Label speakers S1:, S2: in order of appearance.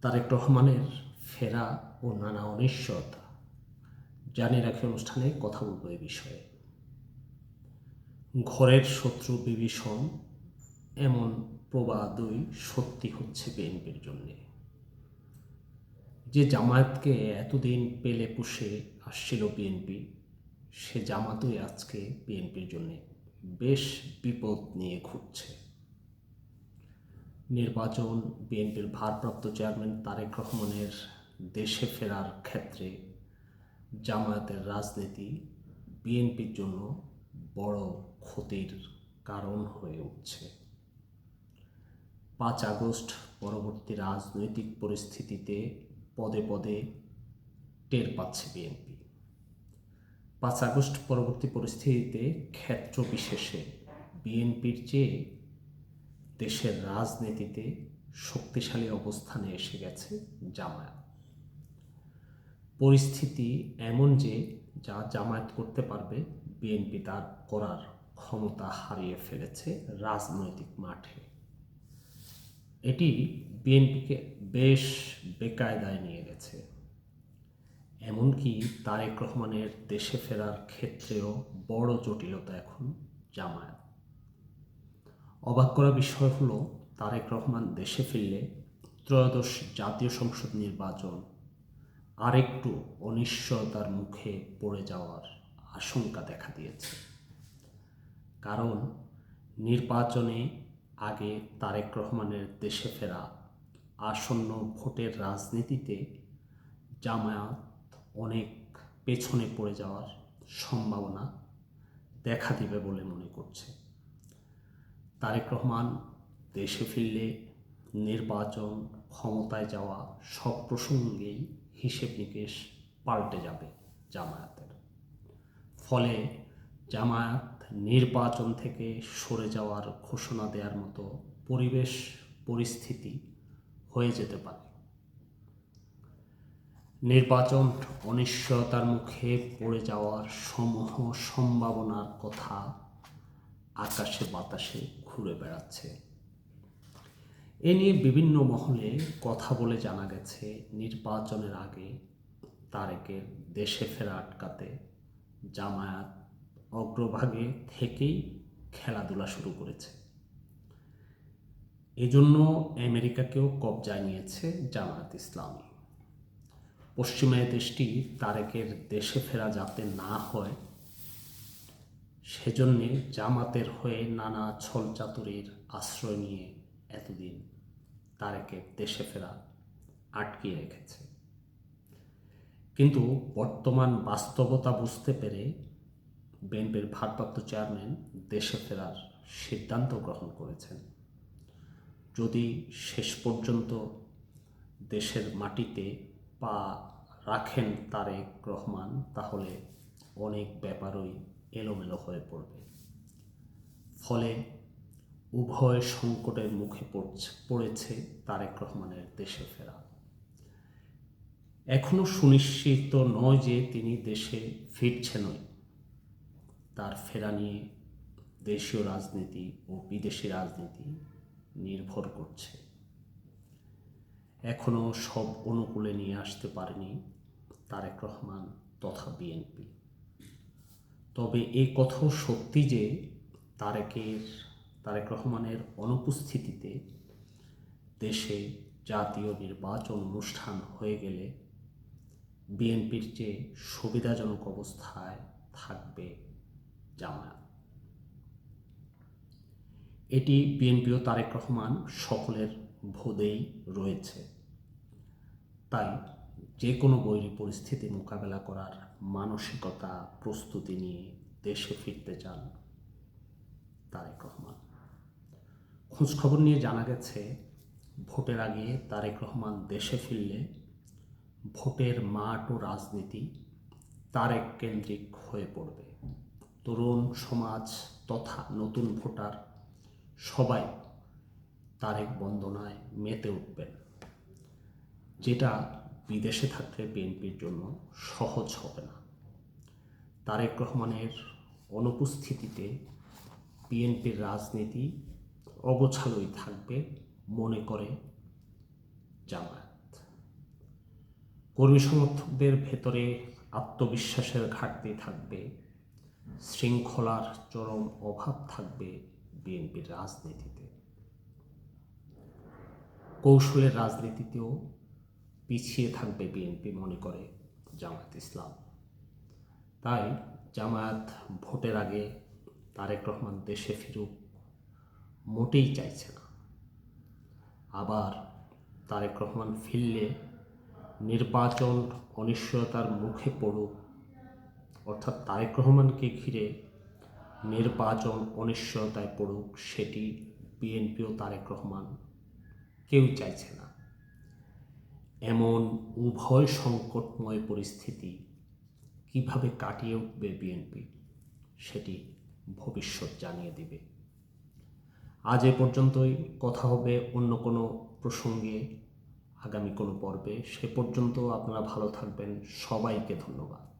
S1: তারেক রহমানের ফেরা ও নানা অনিশ্চয়তা। জানিয়ে রাখি অনুষ্ঠানে কথা বলব এ বিষয়ে। ঘরের শত্রু বিভীষণ, এমন প্রবাদই সত্যি হচ্ছে বিএনপির জন্যে। যে জামায়াতকে এতদিন পেলে পুষে আসছিল বিএনপি, সে জামাতই আজকে বিএনপির জন্যে বেশ বিপদ নিয়ে ঘুরছে। নির্বাচন বিএনপির ভারপ্রাপ্ত চেয়ারম্যান তারেক রহমানের দেশে ফেরার ক্ষেত্রে জামায়াতের রাজনীতি বিএনপির জন্য বড় ক্ষতির কারণ হয়ে উঠছে। পাঁচ আগস্ট পরবর্তী রাজনৈতিক পরিস্থিতিতে পদে পদে টের পাচ্ছে বিএনপি। পাঁচ আগস্ট পরবর্তী পরিস্থিতিতে ক্ষেত্র বিশেষে বিএনপির চেয়ে দেশের রাজনীতিতে শক্তিশালী অবস্থানে এসে গেছে জামায়াত। পরিস্থিতি এমন যে যা জামায়াত করতে পারবে, বিএনপি তার করার ক্ষমতা হারিয়ে ফেলেছে রাজনৈতিক মাঠে। এটি বিএনপিকে বেশ বেকায়দায় নিয়ে গেছে। এমনকি তারেক রহমানের দেশে ফেরার ক্ষেত্রেও বড় জটিলতা এখন জামায়াত। অবাক করা বিষয় হলো, তারেক রহমান দেশে ফিরলে ত্রয়োদশ জাতীয় সংসদ নির্বাচন আরেকটু অনিশ্চয়তার মুখে পড়ে যাওয়ার আশঙ্কা দেখা দিয়েছে। কারণ নির্বাচনে আগে তারেক রহমানের দেশে ফেরা আসন্ন ভোটের রাজনীতিতে জামায়াত অনেক পেছনে পড়ে যাওয়ার সম্ভাবনা দেখা দিবে বলে মনে করছে। তারেক রহমান, দেশে ফিরলে নির্বাচন ক্ষমতায় যাওয়া সব প্রসঙ্গেই হিসেব নিকেশ পাল্টে যাবে জামায়াতের। ফলে জামায়াত নির্বাচন থেকে সরে যাওয়ার ঘোষণা দেওয়ার মতো পরিবেশ, পরিস্থিতি হয়ে যেতে পারে। নির্বাচন অনিশ্চয়তার মুখে পড়ে যাওয়ার সমূহ সম্ভাবনার কথা আকাশে বাতাসে ঘুরে বেড়াচ্ছে। এ নিয়ে বিভিন্ন মহলে কথা বলে জানা গেছে, নির্বাচনের আগে তারেকের দেশে ফেরা আটকাতে জামায়াত অগ্রভাগে থেকেই খেলাধুলা শুরু করেছে। এজন্য আমেরিকাকেও কবজায় নিয়েছে জামায়াত ইসলামী। পশ্চিমা দেশটি তারেকের দেশে ফেরা যাতে না হয় সেজন্যে জামাতের হয়ে নানা ছল চাতুরির আশ্রয় নিয়ে এতদিন তারেকের দেশে ফেরা আটকিয়ে রেখেছে। কিন্তু বর্তমান বাস্তবতা বুঝতে পেরে বিএনপির ভারপ্রাপ্ত চেয়ারম্যান দেশে ফেরার সিদ্ধান্ত গ্রহণ করেছেন। যদি শেষ পর্যন্ত দেশের মাটিতে পা রাখেন তারেক রহমান, তাহলে অনেক ব্যাপারই এলোমেলো হয়ে পড়বে। ফলে উভয় সংকটের মুখে পড়ছে, পড়েছে তারেক রহমানের দেশে ফেরা। এখনও সুনিশ্চিত নয় যে তিনি দেশে ফিরছেনই তার ফেরা নিয়ে দেশীয় রাজনীতি ও বিদেশি রাজনীতি নির্ভর করছে। এখনও সব অনুকূলে নিয়ে আসতে পারেনি তারেক রহমান তথা বিএনপি। তবে এই কথাও সত্যি যে তারেকের, তারেক রহমানের অনুপস্থিতিতে দেশে জাতীয় নির্বাচন অনুষ্ঠান হয়ে গেলে বিএনপির চেয়ে সুবিধাজনক অবস্থায় থাকবে জামায়াত। এটি বিএনপি ও তারেক রহমান সকলের ভোদেই রয়েছে। তাই যে কোনো বৈরী পরিস্থিতি মোকাবেলা করার মানসিকতা প্রস্তুতি নিয়ে দেশে ফিরতে চান তারেক রহমান। খোঁজখবর নিয়ে জানা গেছে, ভোটের আগে তারেক রহমান দেশে ফিরলে ভোটের মাঠ ও রাজনীতি তারেক কেন্দ্রিক হয়ে পড়বে। তরুণ সমাজ তথা নতুন ভোটার সবাই তারেক বন্দনায় মেতে উঠবেন। যেটা বিদেশে থাকলে বিএনপির জন্য সহজ হবে না। তারেক রহমানের অনুপস্থিতিতে বিএনপির রাজনীতি অগোছালোই থাকবে মনে করে জামায়াত। কর্মী সমর্থকদের ভেতরে আত্মবিশ্বাসের ঘাটতি থাকবে, শৃঙ্খলার চরম অভাব থাকবে বিএনপির রাজনীতিতে। কৌশলের রাজনীতিতেও পিছিয়ে থাকবে বিএনপি মনে করে জামায়াত ইসলাম। তাই জামায়াত ভোটের আগে তারেক রহমান দেশে ফিরুক মোটেই চাইছে না। আবার তারেক রহমান ফিরলে নির্বাচন অনিশ্চয়তার মুখে পড়ুক। অর্থাৎ তারেক রহমানকে ঘিরে নির্বাচন অনিশ্চয়তায় পড়ুক, সেটি বিএনপি ও তারেক রহমান কেউ চাইছে না। এমন উভয় সংকটময় পরিস্থিতি কীভাবে কাটিয়ে উঠবে বিএনপি, সেটি ভবিষ্যৎ জানিয়ে দেবে। আজ এ পর্যন্তই। কথা হবে অন্য কোনো প্রসঙ্গে। আগামী কোনো পর্বে। সে পর্যন্ত আপনারা ভালো থাকবেন। সবাইকে ধন্যবাদ।